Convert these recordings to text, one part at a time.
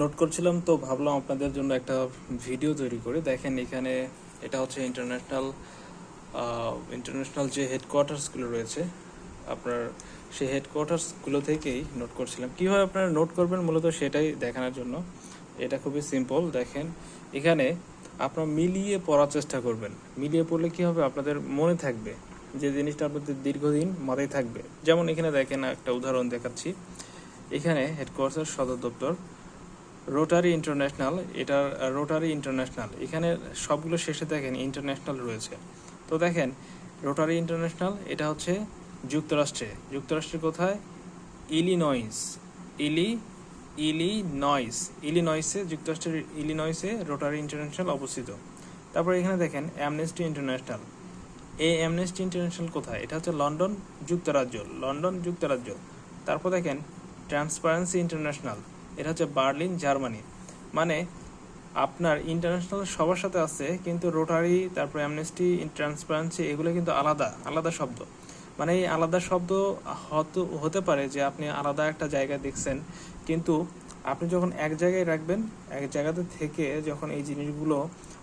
Note করছিলাম, তো ভাবলাম আপনাদের জন্য একটা ভিডিও তৈরি করে। দেখেন এখানে এটা হচ্ছে ইন্টারন্যাশনাল ইন্টারন্যাশনাল যে হেডকোয়ার্টার্সগুলো রয়েছে, আপনার সেই হেডকোয়ার্টার্সগুলো থেকেই নোট করছিলাম। কীভাবে আপনারা নোট করবেন মূলত সেটাই দেখানোর জন্য। এটা খুবই সিম্পল দেখেন। এখানে আপনারা মিলিয়ে পড়ার চেষ্টা করবেন। মিলিয়ে পড়লে কী হবে? আপনাদের মনে থাকবে যে জিনিসটা আপনাদের দীর্ঘদিন মাথায় থাকবে। যেমন এখানে দেখেন একটা উদাহরণ দেখাচ্ছি। এখানে হেডকোয়ার্টার সদর দপ্তর। রোটারি ইন্টারন্যাশনাল এটা রোটারি ইন্টারন্যাশনাল এখানে সবগুলো শেষে দেখেন ইন্টারন্যাশনাল রয়েছে। তো দেখেন রোটারি ইন্টারন্যাশনাল এটা হচ্ছে যুক্তরাষ্ট্রে। যুক্তরাষ্ট্রের কোথায়? ইলিনয়েস ইলি ইলিনয়েস ইলিনয়েসে যুক্তরাষ্ট্রের ইলি ইলিনয়েসে রোটারি ইন্টারন্যাশনাল অবস্থিত। তারপর এখানে দেখেন অ্যামনেস্টি ইন্টারন্যাশনাল এই অ্যামনেস্টি ইন্টারন্যাশনাল কোথায়? এটা হচ্ছে লন্ডন যুক্তরাজ্য লন্ডন যুক্তরাজ্য। তারপর দেখেন ট্রান্সপারেন্সি ইন্টারন্যাশনাল এটা হচ্ছে বার্লিন, জার্মানি। মানে আপনার ইন্টারন্যাশনাল সবার সাথে আছে, কিন্তু রোটারি তারপর অ্যামনেস্টি ট্রান্সপারেন্সি এগুলো কিন্তু আলাদা আলাদা শব্দ। মানে এই আলাদা শব্দ হতে হতে পারে যে আপনি আলাদা একটা জায়গায় দেখছেন, কিন্তু আপনি যখন এক জায়গায় রাখবেন, এক জায়গাতে থেকে যখন এই জিনিসগুলো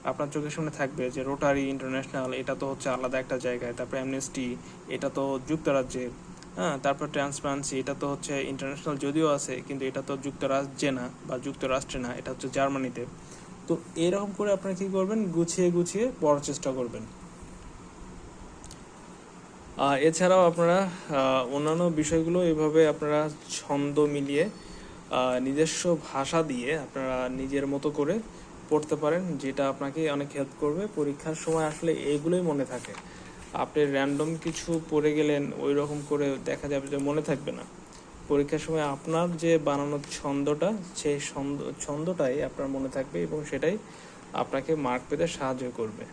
আপনার চোখের সামনে থাকবে, যে রোটারি ইন্টারন্যাশনাল এটা তো হচ্ছে আলাদা একটা জায়গায়, তারপর অ্যামনেস্টি এটা তো যুক্তরাজ্যে হ্যাঁ তারপর ট্রান্সপারেন্সি এটা তো হচ্ছে ইন্টারন্যাশনাল যদিও আছে কিন্তু এটা তো যুক্তরাজ্যে না বা যুক্তরাষ্ট্রে না এটা হচ্ছে জার্মানিতে। তো এরকম করে আপনারা কি করবেন? গুছিয়ে গুছিয়ে পড়ার চেষ্টা করবেন। আহ, এছাড়াও আপনারা অন্যান্য বিষয়গুলো এভাবে আপনারা ছন্দ মিলিয়ে নিজস্ব ভাষা দিয়ে আপনারা নিজের মতো করে পড়তে পারেন যেটা আপনাকে অনেক হেল্প করবে। পরীক্ষার সময় আসলে এইগুলোই মনে থাকে। আপনি র্যান্ডম কিছু পড়ে গেলেন ওই রকম করে দেখা যাবে যে মনে থাকবে না। পরীক্ষার সময় আপনার যে বানানোর ছন্দটা, সেই ছন্দ, ছন্দটাই আপনার মনে থাকবে এবং সেটাই আপনাকে মার্ক পেতে সাহায্য করবে।